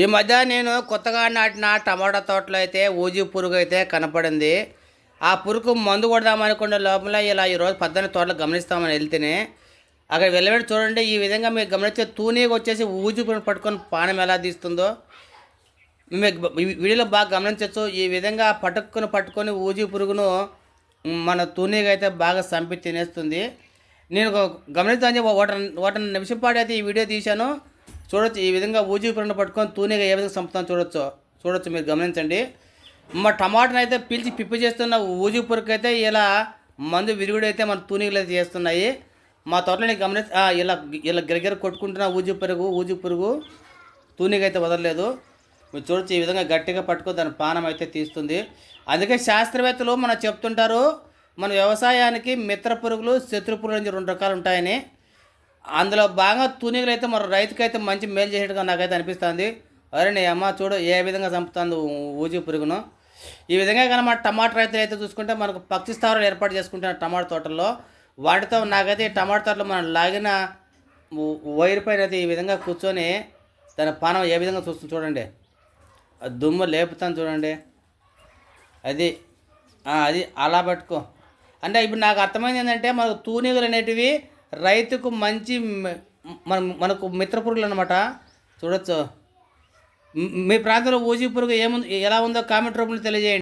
ఈ మధ్య నేను కొత్తగా నాటిన టమాటా తోటలో అయితే ఊజీ పురుగు అయితే కనపడింది. ఆ పురుగు మందు కొడదామనుకునే లోపల ఇలా ఈరోజు పద్దెనిమిది తోటలు గమనిస్తామని వెళ్తేనే అక్కడ వెళ్ళబెట్టి చూడండి ఈ విధంగా మీరు గమనిస్తే తూనీగా వచ్చేసి ఊజీ పురుగు పట్టుకొని పానం ఎలా తీస్తుందో. మీకు వీడియోలో బాగా గమనించవచ్చు ఈ విధంగా పట్టుకుని పట్టుకొని ఊజీ పురుగును మన తూనీగా అయితే బాగా సంపి తినేస్తుంది. నేను గమనిస్తాను. ఒకటి ఒకటి నిమిషం పాటు అయితే ఈ వీడియో తీశాను. చూడొచ్చు ఈ విధంగా ఊజీ పురుగును పట్టుకొని తూనీగా ఏ విధంగా చంపుతాను చూడొచ్చు. చూడొచ్చు మీరు గమనించండి. మా టమాటాని అయితే పిలిచి పిప్పి చేస్తున్న ఊజీ పురుగు అయితే ఇలా మందు విరుగుడు అయితే మన తూనీగలు అయితే చేస్తున్నాయి. మా తోటలో నేను గమని ఇలా ఇలా గిరగిర కొట్టుకుంటున్న ఊజీ పురుగు ఊజీ పురుగు తూనీగా అయితే వదలలేదు. మీరు చూడొచ్చు ఈ విధంగా గట్టిగా పట్టుకో దాని పానం అయితే తీస్తుంది. అందుకే శాస్త్రవేత్తలు మనం చెప్తుంటారు మన వ్యవసాయానికి మిత్ర పురుగులు శత్రు పురుగులు రెండు రకాలు ఉంటాయని. అందులో బాగా తూనీగలు అయితే మన రైతుకైతే మంచి మేలు చేసేట్టుగా నాకైతే అనిపిస్తుంది. అరే నీ అమ్మ చూడు ఏ విధంగా చంపుతుంది ఊజీ పురుగును. ఈ విధంగా కానీ మన టమాటా రైతులు అయితే చూసుకుంటే మనకు పక్షి స్థావరాలు ఏర్పాటు చేసుకుంటున్న టమాటా తోటల్లో వాటితో నాకైతే ఈ టమాటా తోటలో మనం లాగిన వైర్ పైన అయితే ఈ విధంగా కూర్చొని దాని పానం ఏ విధంగా చూస్తుంది చూడండి. దుమ్ము లేపుతాను చూడండి. అది అది అలా పట్టుకో. అంటే ఇప్పుడు నాకు అర్థమైంది ఏంటంటే మనకు తూనీగలు అనేటివి రైతుకు మంచి మన మనకు మిత్ర పురుగులు అనమాట చూడొచ్చు. మీ ప్రాంతంలో ఊజీ పురుగు ఏముంది ఎలా ఉందో కామెంట్ రూపంలో తెలియజేయండి.